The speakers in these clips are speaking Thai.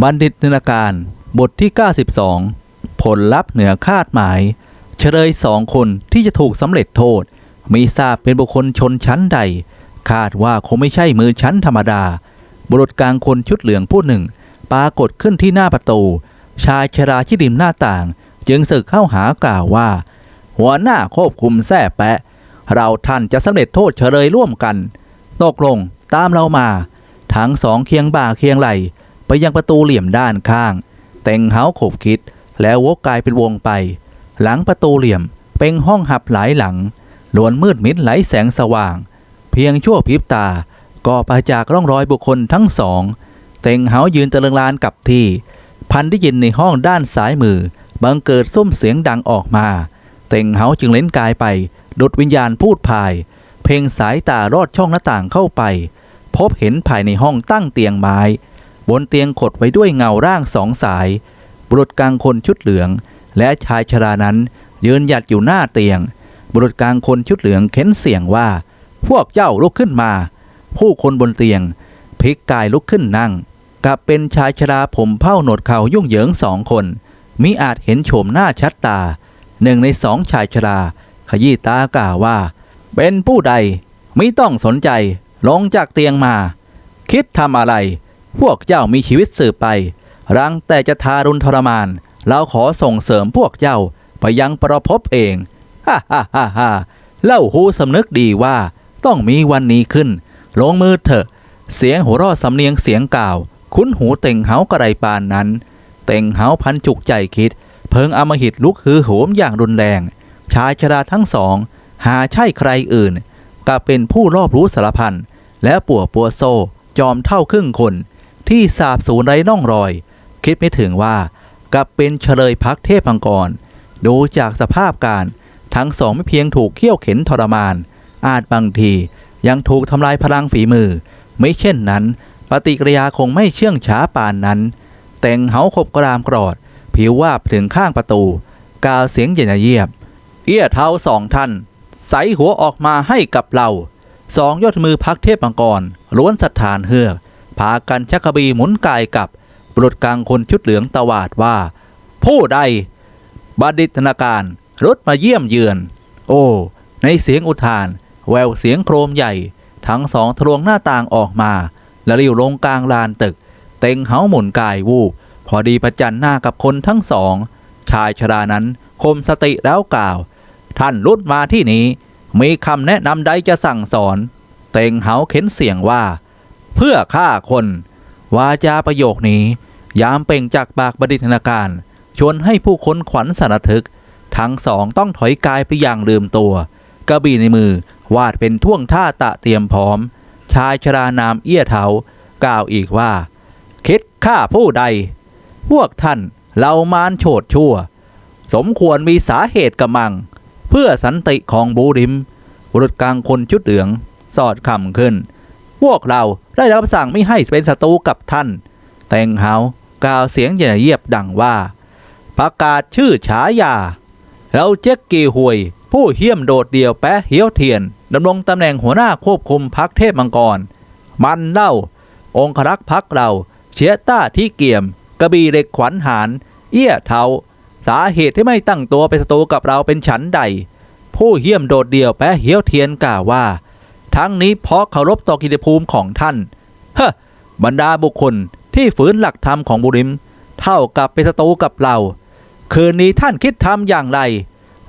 บัณฑิตนาการบทที่ 92 ผลลัพธ์เหนือคาดหมาย เฉลยสองคนที่จะถูกสำเร็จโทษ มีทราบเป็นบุคคลชนชั้นใด คาดว่าคงไม่ใช่มือชั้นธรรมดา บุรุษกลางคนชุดเหลืองผู้หนึ่ง ปรากฏขึ้นที่หน้าประตู ชายชราที่ริมหน้าต่าง จึงสึกเข้าหากล่าวว่า หัวหน้าควบคุมแท้แปะ เราท่านจะสำเร็จโทษเฉลยร่วมกันตกลงตามเรามาทั้งสองเคียงบ่าเคียงไหล ไปยังประตูเหลี่ยมด้านข้าง แต่งเฮาขบคิด แล้ววกกายเป็นวงไป หลังประตูเหลี่ยมเป็นห้องหับหลายหลังล้วนมืดมิดไหลแสงสว่าง เพียงชั่วพริบตา ก็ปราจากร่องรอยบุคคลทั้งสอง เต็งเฮายืนตะลิงลานกับที่ พันได้ยินในห้องด้านซ้ายมือ บังเกิดส้มเสียงดังออกมา เต็งเฮาจึงเล่นกายไปดุดวิญญาณพูดพาย เพ่งสายตารอดช่องหน้าต่างเข้าไป พบเห็นภายในห้องตั้งเตียงไม้ บนเตียงขดไว้ด้วยเงาร่างสองสาย บุรุษกลางคนชุดเหลือง และชายชรานั้น ยืนหยัดอยู่หน้าเตียง บุรุษกลางคนชุดเหลืองเค้นเสียงว่า พวกเจ้าลุกขึ้นมา ผู้คนบนเตียงพลิกกายลุกขึ้นนั่งกับเป็นชายชราผมเผ้าหนวดเขายุ่งเหยิงสองคน มิอาจเห็นโฉมหน้าชัดตา หนึ่งในสองชายชรา ขยี้ตากล่าวว่า เป็นผู้ใดไม่ต้องสนใจ ลงจากเตียงมา คิดทำอะไร พวกเจ้ามีชีวิตสืบไป รังแต่จะทารุณทรมาน เราขอส่งเสริมพวกเจ้าไปยังประพบเอง ฮ่าฮ่าฮ่าฮ่าเล่าหูสำนึกดีว่า ต้องมีวันนี้ขึ้น ลงมือเถอะ เสียงหัวเราะสำเนียงเสียงกล่าว คุ้นหูเต่งเหากระไรปานนั้น เต่งเหาพันจุกใจคิด เพิงอมหิตลุกฮือโหมอย่างรุนแรง ชายชราทั้งสอง หาใช่ใครอื่นกับเป็นผู้รอบรู้สารพันและปัวปัวโซ จอมเท่าครึ่งคน ที่สาบสูญไร้น่องรอย คิดไม่ถึงว่ากับเป็นเฉลยพักเทพมังกร ดูจากสภาพการทั้งสองไม่เพียงถูกเขี่ยวเข็นทรมาน อาจบางทียังถูกทำลายพลังฝีมือ ไม่เช่นนั้น ปฏิกิริยาคงไม่เชื่องช้าปานนั้น แต่งเหาขบกรามกรอด ผิวว่าบถึงข้างประตู กาวเสียงเย็นเยียบ เอี้ยเท้าสองท่านใสหัวออกมาให้กับเราสองยอดมือพักเทพมังกรล้วนสถานเฮือก พากันชักกระบีหมุนกายกับปลุดกลางคนชุดเหลืองตวาดว่า ผู้ใดบัณฑิตนาการรถมาเยี่ยมเยือน โอ้ ในเสียงอุทาน แววเสียงโครมใหญ่ ทั้งสองทะลวงหน้าต่างออกมา และริ้วลงกลางลานตึก เต็งเหาหมุนกายวูบ พอดีประจันหน้ากับคนทั้งสอง ชายชรานั้นคมสติแล้วกล่าว ท่านรุดมาที่นี้ มีคำแนะนำใดจะสั่งสอน เต็งเหาเข็นเสียงว่า เพื่อฆ่าคน วาจาประโยคนี้ ยามเป่งจากปากบดิษนาการ ชวนให้ผู้คนขวัญสนทึก ทั้งสองต้องถอยกายไปอย่างลืมตัว กระบี่ในมือวาดเป็นท่วงท่าตะเตรียมพร้อม ชายชรานามเอี้ยเถากล่าวอีกว่า คิดฆ่าผู้ใด พวกท่านเรามารโฉดชั่ว สมควรมีสาเหตุกระมัง เพื่อสันติของบูริมบุรุษกลางคนชุดเหลือง สอดคำขึ้น พวกเรา ได้รับสั่งไม่ให้เป็นศัตรูกับท่าน แตงเฮากล่าวเสียงเย็นเยียบดังว่า ประกาศชื่อฉายา เราเจ๊กกีหวย ผู้เฮี้ยมโดดเดี่ยวแปะเหียวเทียนดำรงตำแหน่งหัวหน้าควบคุมพักเทพมังกร มันเล่า องครักษ์พักเรา เชียต้าที่เกี่ยม กระบี่เหล็กขวัญหารเอี้ยเทาสาเหตุที่ไม่ตั้งตัวเป็นศัตรูกับเราเป็นฉันใด ผู้เฮี้ยมโดดเดี่ยวแปะเหียวเทียนกล่าวว่า ทั้งนี้เพราะเคารพต่อกิติภูมิของท่าน เฮ้บรรดาบุคคลที่ฝืนหลักธรรมของบุริม เท่ากับเป็นศัตรูกับเรา คืนนี้ท่านคิดทำอย่างไร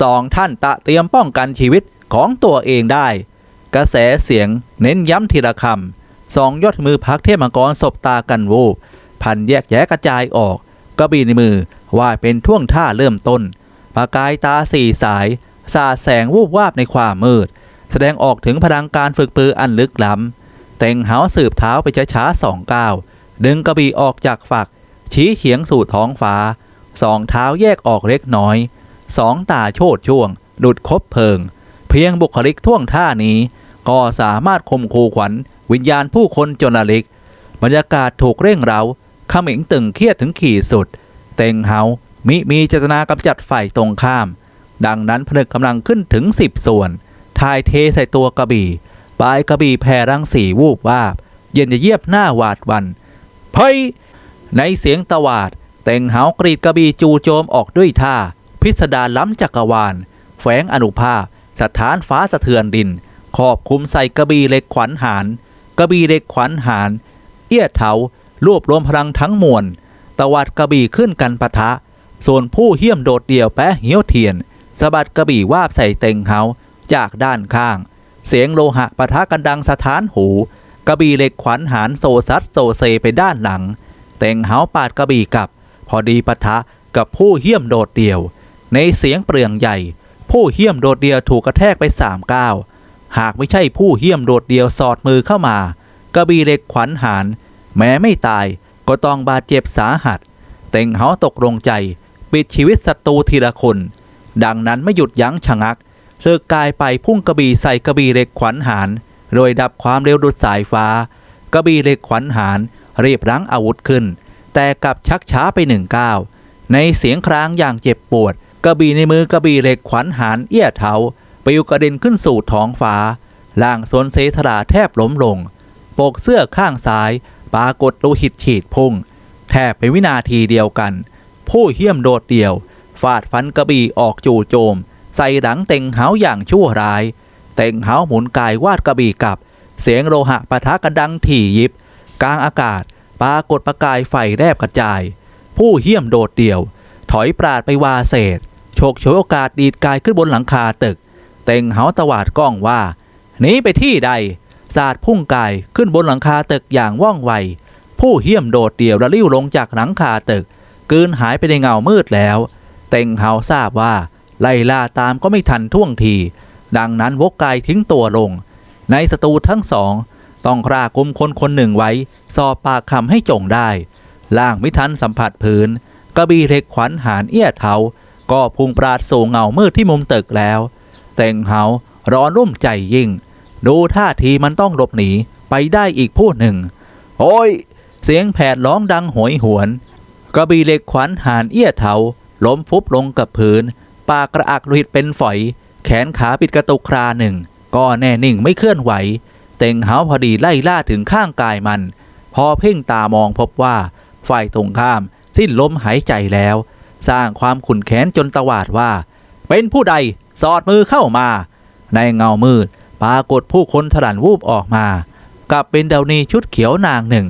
สองท่านตะเตรียมป้องกันชีวิตของตัวเองได้ กระแสเสียงเน้นย้ำทีละคำสองยอดมือพักเทพมังกรสบตากันโวบพันแยกแยะกระจายออกกระบี่ในมือว่าเป็นท่วงท่าเริ่มต้นประกายตาสี่สาย สาดแสงวูบวาบในความมืด แสดงออกถึงพลังการฝึกปืออันลึกล้ำ แต่งเหาสืบเท้าไปช้าๆสองก้าวดึงกระบี่ออกจากฝัก ชี้เฉียงสู่ท้องฟ้า สองเท้าแยกออกเล็กน้อย สองตาโชดช่วง ดุดคบเพลิง เพียงบุคลิกท่วงท่านี้ ก็สามารถคมคูขวัญ วิญญาณผู้คนจนลิก บรรยากาศถูกเร่งเร้าขมิงตึงเครียดถึงขีดสุด เต็งเฮามิมีเจตนากำจัดฝ่ายตรงข้าม ดังนั้นผนึกกำลังขึ้นถึงสิบส่วน ทายเทใส่ตัวกระบี่ปลายกระบี่แผ่รังสีวูบวาบ เย็นจะเยียบหน้าหวาดวันเฮ้ยในเสียงตวาดเต่งเหากรีดกระบี่จูโจมออกด้วยท่า พิสดารล้ำจักรวาล แฝงอนุภาพสถานฟ้าสะเทือนดินขอบคุมใส่กระบี่เหล็กขวัญหารกระบี่เหล็กขวัญหารเอี้ยเถารวบรวมพลังทั้งมวลตวัดกระบี่ขึ้นกันปะทะ ส่วนผู้เหี้ยมโดดเดี่ยวแปะเหี้ยวเทียนสะบัดกระบี่วาบใส่เต็งเฮา จากด้านข้าง เสียงโลหะปะทะกันดังสถานหู กระบี่เหล็กขวัญหารโซซัดโซเซไปด้านหลัง เต็งเฮาปาดกระบี่กลับ พอดีปะทะกับผู้เหี้ยมโดดเดี่ยว ในเสียงเปลืองใหญ่ ผู้เหี้ยมโดดเดี่ยวถูกกระแทกไปสามก้าวหากไม่ใช่ผู้เหี้ยมโดดเดี่ยวสอดมือเข้ามากระบี่เหล็กขวัญหารแม้ไม่ตายก็ต้องบาดเจ็บสาหัส เต็งเฮาตกลงใจ ปิดชีวิตศัตรูทีละคน ดังนั้นไม่หยุดยั้งชะงัก เสือกกายไปพุ่งกระบี่ใส่กระบี่เหล็กขวัญหารโดยดับความเร็วดุดสายฟ้า กระบี่เหล็กขวัญหารรีบรั้งอาวุธขึ้น แต่กลับชักช้าไปหนึ่งก้าวในเสียงครางอย่างเจ็บปวด กระบี่ในมือกระบี่เหล็กขวัญหารเอี้ยเทาปิวกระเด็นขึ้นสู่ท้องฟ้าล่างสวนเสถราแทบล้มลง ปกเสื้อข้างซ้าย ปรากฏโลหิตฉีดพุ่ง แทบเป็นวินาทีเดียวกัน ผู้เหี้ยมโดดเดี่ยว ฟาดฟันกระบี่ออกจู่โจม ใส่หลังเต็งเหาอย่างชั่วร้าย เต็งเหาหมุนกายวาดกระบี่กับ เสียงโลหะปะทะกันดังถี่ยิบ กลางอากาศปรากฏประกายไฟแรบกระจาย ผู้เหี้ยมโดดเดี่ยว ถอยปราดไปวาเศษโฉกฉวยโอกาสดีดกายขึ้นบนหลังคาตึก เต็งเหาตวาดกล้องว่าหนีไปที่ใดสาดพุ่งกายขึ้นบนหลังคาตึกอย่างว่องไว ผู้เหี้ยมโดดเดี่ยวระลิ้วลงจากหลังคาตึกกืนหายไปในเงามืดแล้ว เต็งเฮาทราบว่า ไล่ล่าตามก็ไม่ทันท่วงที ดังนั้นวกกายทิ้งตัวลง ในสตูทั้งสอง ต้องครากุมคนคนหนึ่งไว้ สอบปากคำให้จงได้ ล่างไม่ทันสัมผัสพื้น กระบี่เหล็กขวัญหารเอี้ยเทาก็พุ่งปราดสู่เงามืดที่มุมตึกแล้วเต็งเฮาร้อนรุ่มใจยิ่ง ดูท่าทีมันต้องหลบหนีไปได้อีกผู้หนึ่ง โอ้ย เสียงแผดร้องดังโหยหวน กระบี่เหล็กขวัญหานเอี้ยเทาล้มฟุบลงกับพื้น ปากกระอักรุดเป็นฝอย แขนขาปิดกระตุกคราหนึ่ง ก็แน่นิ่งไม่เคลื่อนไหว เต็งเหาพอดีไล่ล่าถึงข้างกายมัน พอเพ่งตามองพบว่า ฝ่ายตรงข้าม สิ้นลมหายใจแล้ว สร้างความขุ่นแค้นจนตวาดว่า เป็นผู้ใดสอดมือเข้ามา ในเงามืดปรากฏผู้คนถลันวูบออกมากลับเป็นเดานีชุดเขียวนางหนึ่ง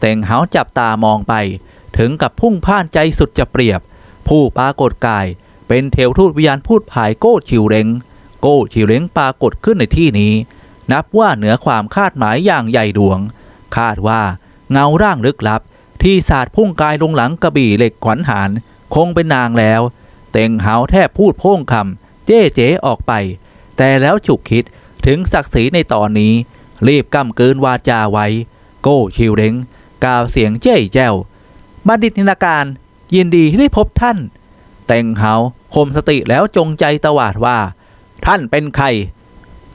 เต่งเหาจับตามองไป ถึงกับพุ่งพ่านใจสุดจะเปรียบ ผู้ปรากฏกาย เป็นเทวทูตวิญญาณพูดผายโก้ชิวเล้งโก้ชิวเล้งปรากฏขึ้นในที่นี้ นับว่าเหนือความคาดหมายอย่างใหญ่หลวง คาดว่าเงาร่างลึกลับ ที่สาดพุ่งกายลงหลังกระบี่เหล็กขวัญหารคงเป็นนางแล้ว เต่งเหาแทบพูดโพ่งคำเจ๊เจ๊ออกไป แต่แล้วฉุกคิดถึงศักดิ์ศรีในตอนนี้ รีบกำเกินวาจาไว้ โก้ชิวเล้งกล่าวเสียงเจ้ยแจ้วบัณฑิตนินการยินดีที่ได้พบท่าน เต่งเหาคมสติแล้วจงใจตวาดว่า ท่านเป็นใคร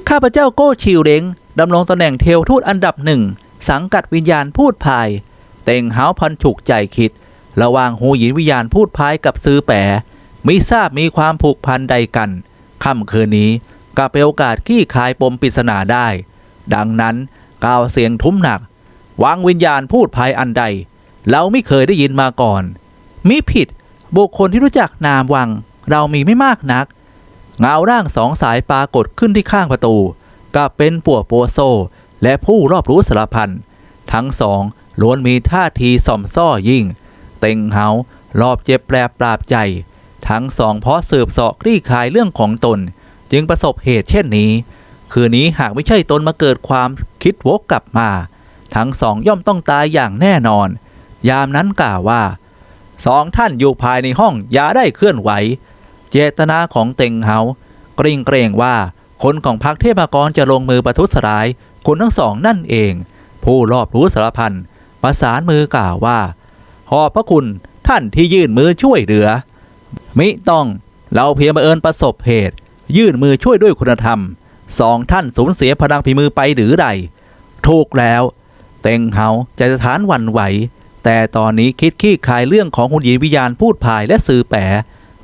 ข้าพเจ้าโก้ชิวเล้งดำรงตำแหน่งเทวทูตอันดับหนึ่ง สังกัดวิญญาณพูดพาย เต่งเหาพันฉุกใจคิด ระว่างหูหยินวิญญาณพูดพายกับซื้อแปรมิทราบมีความผูกพันใดกันค่ำคืนนี้ก็เป็นโอกาสขี้คายปมปริศนาได้ ดังนั้นกล่าวเสียงทุ้มหนักวางวิญญาณพูดภายอันใด เราไม่เคยได้ยินมาก่อน มิผิด บุคคลที่รู้จักนามวัง เรามีไม่มากนัก เงาร่างสองสายปรากฏขึ้นที่ข้างประตูกับเป็นปัวโปโซ และผู้รอบรู้สารพันทั้งสองล้วนมีท่าทีส่อมซ่อยิ่ง เต็งเฮารอบเจ็บแปรปราบใจ ทั้งสองเพราะสืบเสาะคลี่คลายเรื่องของตน จึงประสบเหตุเช่นนี้ คืนนี้หากไม่ใช่ตนมาเกิดความคิดวกกลับมา ทั้งสองย่อมต้องตายอย่างแน่นอน ยามนั้นกล่าวว่า สองท่านอยู่ภายในห้องอย่าได้เคลื่อนไหว เจตนาของเต็งเฮากริ่งเกรงว่าคนของพรรคเทพกรจะลงมือประทุษร้าย คนทั้งสองนั่นเอง ผู้รอบรู้สารพันประสานมือกล่าวว่าขอบพระคุณท่านที่ยื่นมือช่วยเหลือ มิต้องเราเพียงบังเอิญประสบเหตุ ยื่นมือช่วยด้วยคุณธรรมสองท่านสูญเสียพลังฝีมือไปหรือใดถูกแล้ว เต็งเฮาใจสถานหวันไหว แต่ตอนนี้คิดขี้คายเรื่องของหุ่นหญิงวิญญาณพูดพายและสื่อแปะ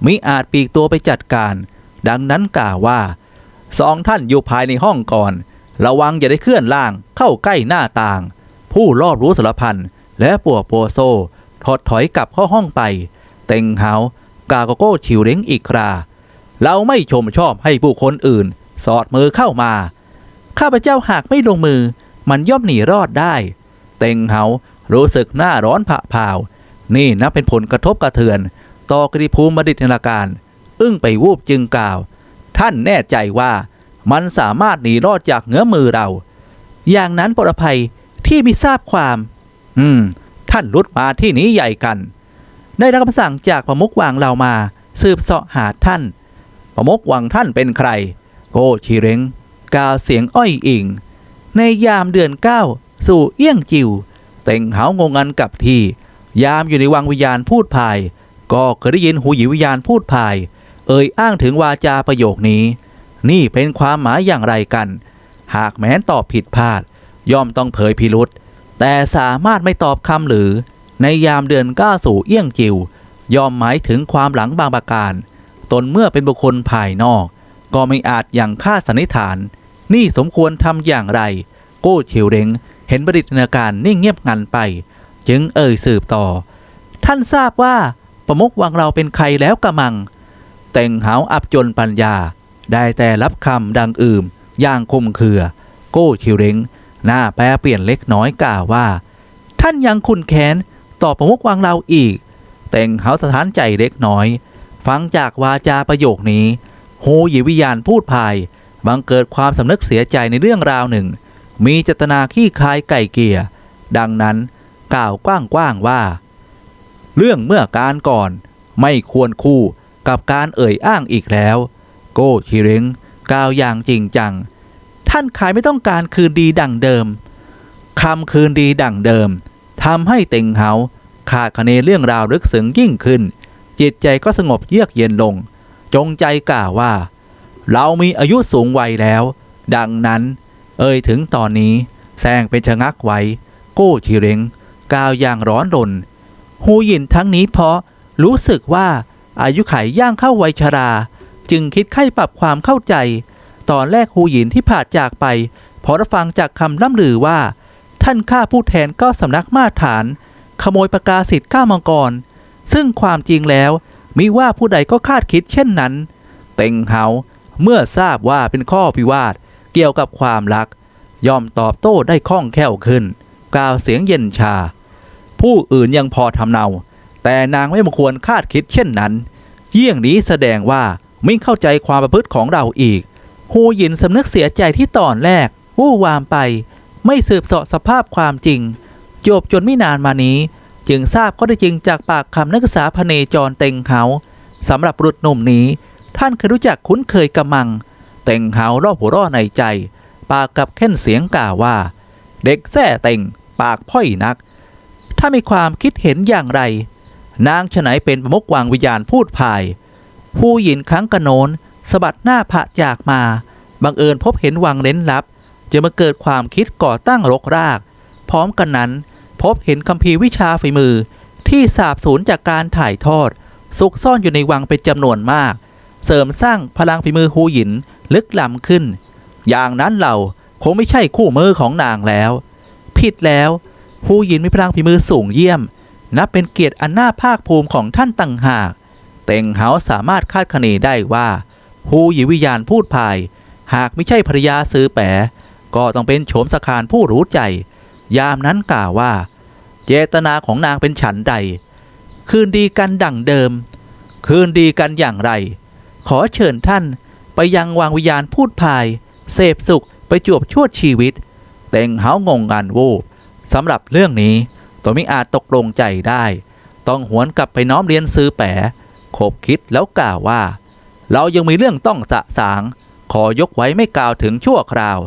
มิอาจปีกตัวไปจัดการ ดังนั้นกล่าวว่าสองท่านอยู่ภายในห้องก่อน ระวังอย่าได้เคลื่อนล่างเข้าใกล้หน้าต่าง ผู้รอบรู้สารพันและปัวโปโซถอดถอยกลับเข้าห้องไป เต็งเฮากาโกโก้ชิวเล้งอีกคราเราไม่ชมชอบให้ผู้คนอื่น สอดมือเข้ามา ข้าพเจ้าหากไม่ลงมือ มันย่อมหนีรอดได้ เต็งเฮา รู้สึกหน้าร้อนผะพาว นี่นับเป็นผลกระทบกระเทือน ต่อกริภูมิบดิษนาการ อึ้งไปวูบจึงกล่าว ท่านแน่ใจว่ามันสามารถหนีรอดจากเงื้อมือเรา อย่างนั้นปรภัยที่มิทราบความ อืม ท่านรุดมาที่นี้ใหญ่กัน ได้รับคำสั่งจากประมุขวังเรามา สืบเสาะหาท่าน ประมุขวังท่านเป็นใคร โกชีเร้งกล่าวเสียงอ้อยอิง ในยามเดือนเก้าสู่เอี้ยงจิว เต็งเหางงันกับที่ ยามอยู่ในวังวิญญาณพูดพาย ก็เคยได้ยินหูหยิวิญญาณพูดพาย เอ่ยอ้างถึงวาจาประโยคนี้ นี่เป็นความหมายอย่างไรกัน หากแม้นตอบผิดพลาด ย่อมต้องเผยพิรุษแต่สามารถไม่ตอบคำหรือ ในยามเดือนก้าสู่เอี้ยงจิว ย่อมหมายถึงความหลังบางประการ ตนเมื่อเป็นบุคคลภายนอก ก็ไม่อาจอย่างค่าสันนิษฐาน นี่สมควรทำอย่างไร โก้เฉียวเร็ง เห็นบริษนาการนิ่งเงียบงันไป จึงเอ่ยสืบต่อ ท่านทราบว่าประมุขวังเราเป็นใครแล้วกระมังเต่งหาวอับจนปัญญา ได้แต่รับคำดังอื่มอย่างคมเคือ โก้ชิวเร็งหน้าแปรเปลี่ยนเล็กน้อยกล่าวว่า ท่านยังคุณแค้นต่อประมุขวังเราอีกเต่งหาวสถานใจเล็กน้อย ฟังจากวาจาประโยคนี้โฮหยิวิญญาณพูดพาย บังเกิดความสำนึกเสียใจในเรื่องราวหนึ่ง มีเจตนาขี้คายไก่เกียดังนั้นกล่าวกว้างๆว่า เรื่องเมื่อการก่อนไม่ควรคู่กับการเอ่ยอ้างอีกแล้ว โก้ชิเร็งกล่าวอย่างจริงจัง ท่านขายไม่ต้องการคืนดีดังเดิมคำคืนดีดังเดิมทำให้เต็งเหาขาดคะเนเรื่องราวลึกซึ้งยิ่งขึ้น จิตใจก็สงบเยือกเย็นลง จงใจกล่าวว่า เรามีอายุสูงวัยแล้ว ดังนั้น เอ่ยถึงตอนนี้แซงเป็นชะงักไว้โก้ชิเร็งกล่าวอย่างร้อนรนฮูยินทั้งนี้เพราะรู้สึกว่าอายุไขย่างเข้าวัยชรา จึงคิดไข้ปรับความเข้าใจ ตอนแรกฮูหยินที่ผ่าจากไปพอรับฟังจากคำล่ำลือว่า ท่านข้าผู้แทนก็สำนักมาตรฐาน ขโมยประกาศสิทธิ์ก้ามังกร ซึ่งความจริงแล้วมิว่าผู้ใดก็คาดคิดเช่นนั้น เต็งเฮาเมื่อทราบว่าเป็นข้อพิวาท กี่ยวกับความรักยอมตอบโต้ได้คล่องแคล่วขึ้น กล่าวเสียงเย็นชา ผู้อื่นยังพอทำเนา แต่นางไม่ควรคาดคิดเช่นนั้น เยี่ยงนี้แสดงว่าไม่เข้าใจความประพฤติของเราอีกฮูหยินสำนึกเสียใจที่ตอนแรกวู่วามไป ไม่สืบเสาะสภาพความจริง จบจนไม่นานมานี้ จึงทราบข้อเท็จริงจากปากคำนักศึกษาพเนจรเต็งเฮาสำหรับบุรุษหนุ่มนี้ ท่านเคยรู้จักคุ้นเคยกำมัง เต็งเฮารอบหัวร่อในใจ ปากกับแค่นเสียงกล่าวว่า เด็กแท้เต็งปากพ่อยนัก ถ้ามีความคิดเห็นอย่างไร นางฉไหนเป็นประมุขวังวิญญาณพูดพาย ผู้หญินครั้งกระโนนสะบัดหน้าผะจากมา บังเอิญพบเห็นวังเล้นลับจะมาเกิดความคิดก่อตั้งรกราก พร้อมกันนั้น พบเห็นคัมภีร์วิชาฝีมือที่สาบสูญจากการถ่ายทอดซุกซ่อนอยู่ในวังเป็นจำนวนมาก เสริมสร้างพลังฝีมือฮูหยิน ลึกล้ำขึ้น อย่างนั้นเราคงไม่ใช่คู่มือของนางแล้ว ผิดแล้ว ผู้หญินมีพลังฝีมือสูงเยี่ยม นับเป็นเกียรติอันน่าภาคภูมิของท่านต่างหาก เต็งเฮาสามารถคาดคะเนได้ว่าฮูหยิวิญญาณพูดภาย หากไม่ใช่ภรรยาซื้อแปะก็ต้องเป็นโฉมสคารผู้รู้ใจ ยามนั้นกล่าวว่า เจตนาของนางเป็นฉันใด คืนดีกันดั่งเดิม คืนดีกันอย่างไร ขอเชิญท่าน ไปยังวางวิญญาณพูดภาย เสพสุขไปจวบชั่วชีวิต เต็งเฮางงงานวูบสำหรับเรื่องนี้ตัวม่อาจตกลงใจได้ ต้องหวนกลับไปน้อมเรียนซื้อแปะขบคิดแล้วกล่าวว่า เรายังมีเรื่องต้องสะสาง ขอยกไว้ไม่กล่าวถึงชั่วคราว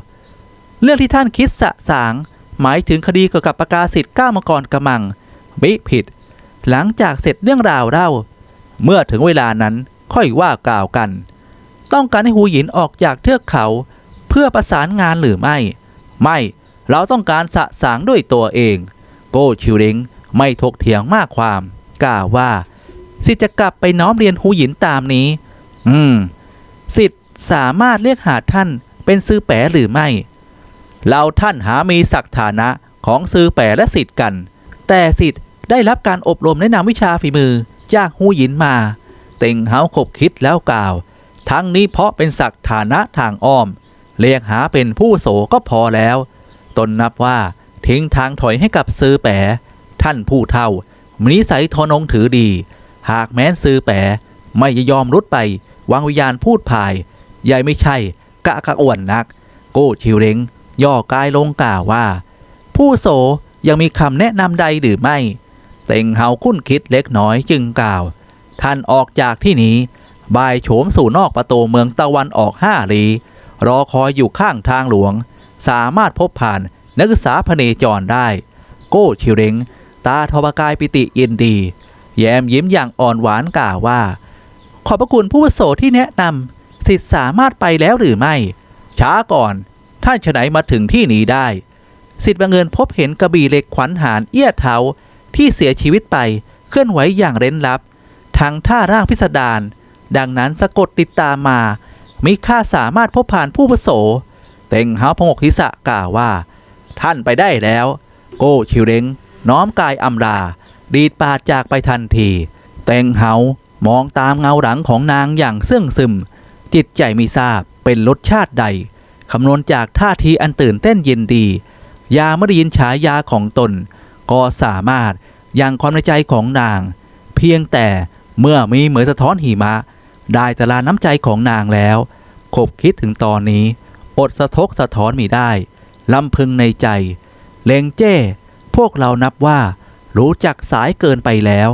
เรื่องที่ท่านคิดสะสาง หมายถึงคดีเกี่ยวกับประกาศสิทธิ์ก้ามังกรกระมังมิผิด หลังจากเสร็จเรื่องราวเล่า เมื่อถึงเวลานั้นค่อยว่ากล่าวกัน ต้องการให้หูหยินออกจากเทือกเขา เพื่อประสานงานหรือไม่ ไม่ เราต้องการสะสางด้วยตัวเอง โกชิวริงไม่ถกเถียงมากความกล่าวว่า สิทธิ์จะกลับไปน้อมเรียนหูหยินตามนี้ อืม สิทธิ์สามารถเรียกหาท่านเป็นซื้อแปะหรือไม่ เราท่านหามีศักดิ์ฐานะของซื้อแปะและสิทธิ์กัน แต่สิทธิ์ได้รับการอบรมแนะนำวิชาฝีมือจากหูหยินมา เต็งเฮาขบคิดแล้วกล่าว ทั้งนี้เพราะเป็นศักดิ์ฐานะทางอ้อม เรียกหาเป็นผู้โสก็พอแล้ว ตนนับว่าทิ้งทางถอยให้กับซื้อแปะท่านผู้เท่ามีนิสัยทอนงถือดี หากแม้นซื้อแปะไม่ยอมรุดไปวางวิญญาณพูดภาย ใหญ่ไม่ใช่ กะกะอ่วนนัก โก้ชิวเร็งย่อกายลงกล่าวว่า ผู้โสยังมีคำแนะนำใดหรือไม่ เต็งเฮาคุ้นคิดเล็กน้อยจึงกล่าว ท่านออกจากที่นี้ บายโฉมสู่นอกประตูเมืองตะวันออกห้าลี รอคอยอยู่ข้างทางหลวง สามารถพบผ่านนักศึกษาพเนจรได้ โก้ชิวเรงตาทบกายปิติยินดี แย้มยิ้มอย่างอ่อนหวานกล่าวว่า ขอบพระคุณผู้วโสที่แนะนำสิทธิสามารถไปแล้วหรือไม่ ช้าก่อน ท่านฉไหนมาถึงที่นี้ได้ สิทธิ์บังเอิญพบเห็นกระบี่เหล็กขวัญหารเอี้ยเทาที่เสียชีวิตไปเคลื่อนไหวอย่างเร้นลับ ทั้งท่าร่างพิสดาร ดังนั้นสะกดติดตามมา มิค่าสามารถพบผ่านผู้ประโส เต็งเฮาพงกทิศะกล่าวว่า ท่านไปได้แล้ว โก้ชิวเร็งน้อมกายอำลาดีดปาดจากไปทันที เต็งเฮามองตามเงาหลังของนางอย่างเสื่องซึม จิตใจม่ทราบเป็นรสชาติใดคำนวณจากท่าทีอันตื่นเต้นยินดี ยาไม่ได้ยินฉายาของตน ก็สามารถยังความในใจของนาง เพียงแต่เมื่อมีเหมือนสะท้อนหิมะ ได้แต่ลาน้ำใจของนางแล้ว คบคิดถึงตอนนี้ อดสะทกสะท้อนมีได้ลำพึงในใจ เลงเจ้ พวกเรานับว่า รู้จักสายเกินไปแล้ว